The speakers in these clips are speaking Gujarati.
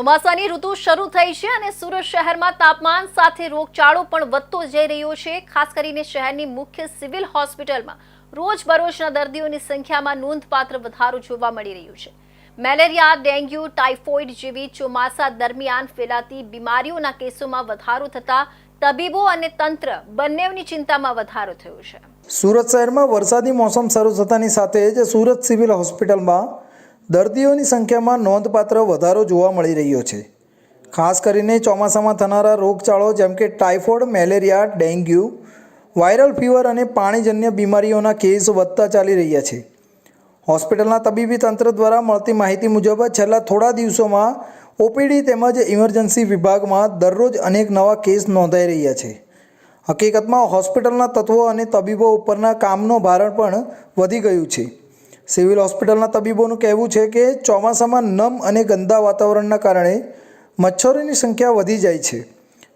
ચોમાસાની ઋતુ શરૂ થઈ છે અને સુરત શહેરમાં તાપમાન સાથે રોગચાળો પણ વધતો જઈ રહ્યો છે. ખાસ કરીને શહેરની મુખ્ય સિવિલ હોસ્પિટલમાં રોજબરોજના દર્દીઓની સંખ્યામાં નોંધપાત્ર વધારો જોવા મળી રહ્યો છે. મેલેરિયા, ડેન્ગ્યુ, ટાઇફોઇડ જેવી ચોમાસા દરમિયાન ફેલાતી બીમારીઓના કેસોમાં વધારો થતા તબીબો અને તંત્ર બંનેની ચિંતામાં વધારો થયો છે. સુરત શહેરમાં વરસાદી મોસમ શરૂ થતાની સાથે જ સુરત સિવિલ હોસ્પિટલમાં દર્દીઓની સંખ્યામાં નોંધપાત્ર વધારો જોવા મળી રહ્યો છે. ખાસ કરીને ચોમાસામાં થનારા રોગચાળો જેમ કે typhoid, malaria, dengue, viral fever અને પાણીજન્ય બીમારીઓના કેસ વધતા ચાલી રહ્યા છે. હોસ્પિટલના તબીબી તંત્ર દ્વારા મળતી માહિતી મુજબ છેલ્લા થોડા દિવસોમાં ઓપીડી તેમજ ઇમરજન્સી વિભાગમાં દરરોજ અનેક નવા કેસ નોંધાઈ રહ્યા છે. હકીકતમાં હોસ્પિટલના તત્વો અને તબીબો ઉપરના કામનો ભારણ પણ વધી ગયું છે. સિવિલ હોસ્પિટલના તબીબોનું કહેવું છે કે ચોમાસામાં નમ અને ગંદા વાતાવરણના કારણે મચ્છરોની સંખ્યા વધી જાય છે,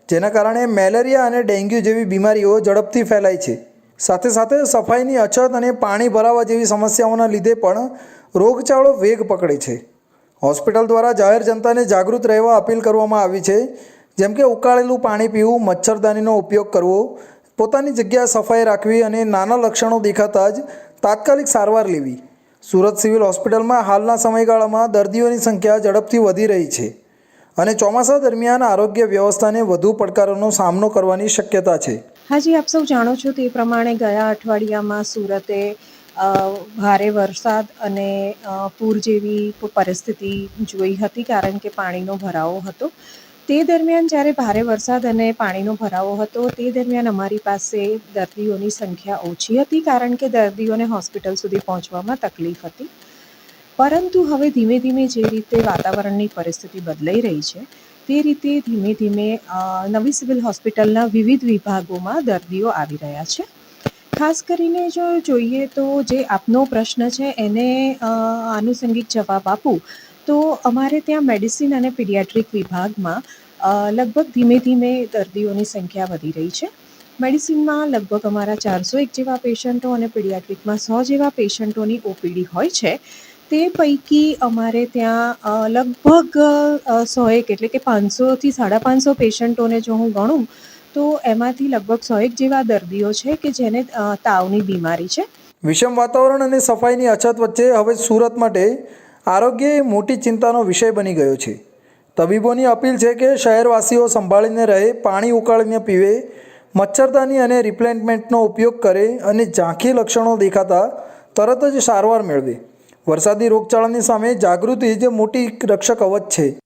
જેના કારણે મેલેરિયા અને ડેન્ગ્યુ જેવી બીમારીઓ ઝડપથી ફેલાય છે. સાથે સાથે સફાઈની અછત અને પાણી ભરાવા જેવી સમસ્યાઓના લીધે પણ રોગચાળો વેગ પકડે છે. હોસ્પિટલ દ્વારા જાહેર જનતાને જાગૃત રહેવા અપીલ કરવામાં આવી છે, જેમ કે ઉકાળેલું પાણી પીવું, મચ્છરદાનીનો ઉપયોગ કરવો, પોતાની જગ્યા સફાઈ રાખવી અને નાના લક્ષણો દેખાતા જ તાત્કાલિક સારવાર લેવી. સુરત સિવિલ હોસ્પિટલમાં હાલના સમયગાળામાં દર્દીઓની સંખ્યા ઝડપથી વધી રહી છે અને ચોમાસા દરમિયાન આરોગ્ય વ્યવસ્થાને વધુ પડકારોનો સામનો કરવાની શક્યતા છે. હાજી, આપ સૌ જાણો છો તે પ્રમાણે ગયા અઠવાડિયામાં સુરતે ભારે વરસાદ અને પૂર જેવી પરિસ્થિતિ જોઈ હતી કારણ કે પાણીનો ભરાવો હતો. તે દરમિયાન જ્યારે ભારે વરસાદ અને પાણીનો ભરાવો હતો, તે દરમિયાન અમારી પાસે દર્દીઓની સંખ્યા ઓછી હતી કારણ કે દર્દીઓને હોસ્પિટલ સુધી પહોંચવામાં તકલીફ હતી. પરંતુ હવે ધીમે ધીમે જે રીતે વાતાવરણની પરિસ્થિતિ બદલાઈ રહી છે, તે રીતે ધીમે ધીમે નવી સિવિલ હોસ્પિટલના વિવિધ વિભાગોમાં દર્દીઓ આવી રહ્યા છે. ખાસ કરીને જો જોઈએ તો જે આપનો પ્રશ્ન છે, એને આનુષંગિક જવાબ આપું તો અમારે ત્યાં મેડિસિન અને પીડિયાટ્રિક વિભાગમાં લગભગ ધીમે ધીમે દર્દીઓની સંખ્યા વધી રહી છે. મેડિસિનમાં લગભગ અમારા ચારસો એક જેવા પેશન્ટો અને પીડિયાટ્રિકમાં સો જેવા પેશન્ટોની ઓપીડી હોય છે. તે પૈકી અમારે ત્યાં લગભગ સો એક એટલે કે પાંચસોથી સાડા પાંચસો પેશન્ટોને જો હું ગણું, તો એમાંથી લગભગ સો એક જેવા દર્દીઓ છે કે જેને તાવની બીમારી છે. વિષમ વાતાવરણ અને સફાઈની અછત વચ્ચે હવે સુરત માટે આરોગ્ય એ મોટી ચિંતાનો વિષય બની ગયો છે. તબીબોની અપીલ છે કે શહેરવાસીઓ સંભાળીને રહે, પાણી ઉકાળીને પીવે, મચ્છરદાની અને રિપ્લેન્ટમેન્ટનો ઉપયોગ કરે અને ઝાંખી લક્ષણો દેખાતા તરત જ સારવાર મેળવે. વરસાદી રોગચાળાની સામે જાગૃતિ જ મોટી રક્ષક કવચ છે.